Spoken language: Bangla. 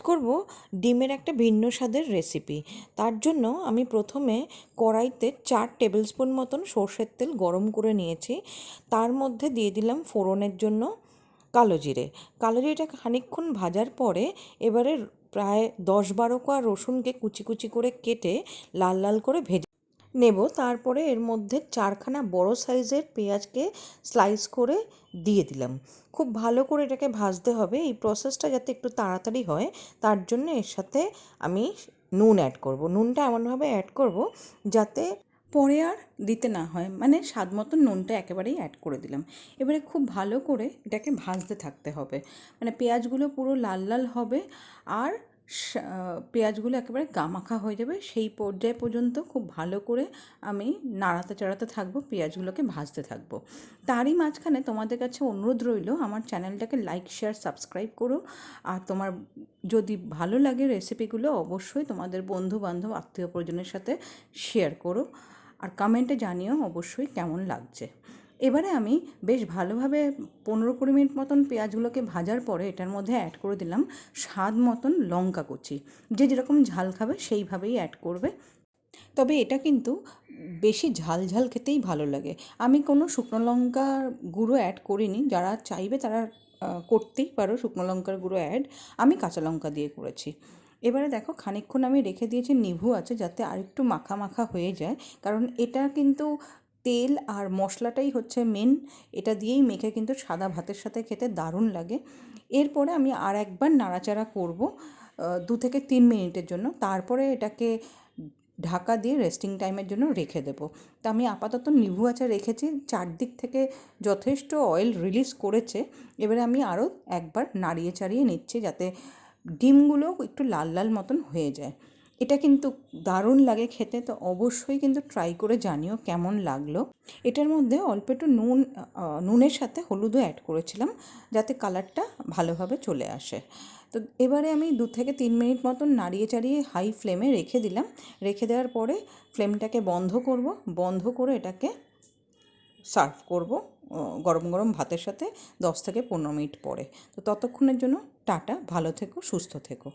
করব ডিমের একটা ভিন্ন স্বাদের রেসিপি তার জন্য আমি প্রথমে কড়াইতে চার টেবিল স্পুন মতন সর্ষের তেল গরম করে নিয়েছি। তার মধ্যে দিয়ে দিলাম ফোড়নের জন্য কালো জিরে। কালো জিরেটা খানিকক্ষণ ভাজার পরে এবারে প্রায় দশ বারো কোয়া রসুনকে কুচি কুচি করে কেটে লাল লাল করে ভেজে নেব। তারপরে এর মধ্যে চারখানা বড় সাইজের পেঁয়াজকে স্লাইস করে দিয়ে দিলাম। খুব ভালো করে এটাকে ভাজতে হবে। এই প্রসেসটা যাতে একটু তাড়াতাড়ি হয়, তার জন্য এর সাথে আমি নুন অ্যাড করব। নুনটা এমনভাবে অ্যাড করব যাতে পরে আর দিতে না হয়। মানে স্বাদ মতো নুনটা একেবারেই অ্যাড করে দিলাম। এবারে খুব ভালো করে এটাকে ভাজতে থাকতে হবে। মানে পেঁয়াজগুলো পুরো লাল লাল হবে আর পেঁয়াজগুলো একেবারে গামাখা হয়ে যাবে। সেই পর্যায় পর্যন্ত খুব ভালো করে আমি নাড়াতে চাড়াতে থাকব, পেঁয়াজগুলোকে ভাজতে থাকব। তারই মাঝখানে তোমাদের কাছে অনুরোধ রইল, আমার চ্যানেলটাকে লাইক শেয়ার সাবস্ক্রাইব করো। আর তোমার যদি ভালো লাগে রেসিপিগুলো অবশ্যই তোমাদের বন্ধু বান্ধব আত্মীয় পরিজনের সাথে শেয়ার করো। আর কমেন্টে জানিও অবশ্যই কেমন লাগছে। এবারে আমি বেশ ভালোভাবে পনেরো কুড়ি মিনিট মতন পেঁয়াজগুলোকে ভাজার পরে এটার মধ্যে অ্যাড করে দিলাম স্বাদ মতন লঙ্কা কুচি। যে যেরকম ঝাল খাবে সেইভাবেই অ্যাড করবে। তবে এটা কিন্তু বেশি ঝাল ঝাল খেতেই ভালো লাগে। আমি কোনো শুকনো লঙ্কার গুঁড়ো অ্যাড করিনি। যারা চাইবে তারা করতেই পারো শুকনো লঙ্কার গুঁড়ো অ্যাড আমি কাঁচা লঙ্কা দিয়ে করেছি। এবারে দেখো খানিকক্ষণ আমি রেখে দিয়েছি নিভু আছে যাতে আরেকটু মাখা মাখা হয়ে যায়। কারণ এটা কিন্তু তেল আর মশলাটাই হচ্ছে মেন এটা দিয়েই মেখে কিন্তু সাদা ভাতের সাথে খেতে দারুণ লাগে। এরপরে আমি আর একবার নাড়াচাড়া করব দু থেকে তিন মিনিটের জন্য। তারপরে এটাকে ঢাকা দিয়ে রেস্টিং টাইমের জন্য রেখে দেবো। তা আমি আপাতত নিভু আচার রেখেছি, চারদিক থেকে যথেষ্ট অয়েল রিলিজ করেছে। এবারে আমি আরও একবার নাড়িয়ে চাড়িয়ে নিচ্ছি যাতে ডিমগুলো একটু লাল লাল মতন হয়ে যায়। এটা কিন্তু দারুণ লাগে খেতে, তো অবশ্যই কিন্তু ট্রাই করে জানিও কেমন লাগল। এটার মধ্যে অল্প একটু নুন নুনের সাথে হলুদও অ্যাড করেছিলাম, যাতে কালারটা ভালোভাবে চলে আসে। তো এবারে আমি দু থেকে তিন মিনিট মতন নাড়িয়ে চাড়িয়ে হাই ফ্লেমে রেখে দিলাম। রেখে দেওয়ার পরে ফ্লেমটাকে বন্ধ করব। বন্ধ করে এটাকে সার্ভ করব গরম গরম ভাতের সাথে দশ থেকে পনেরো মিনিট পরে। তো ততক্ষণের জন্য টাটা, ভালো থেকো, সুস্থ থেকো।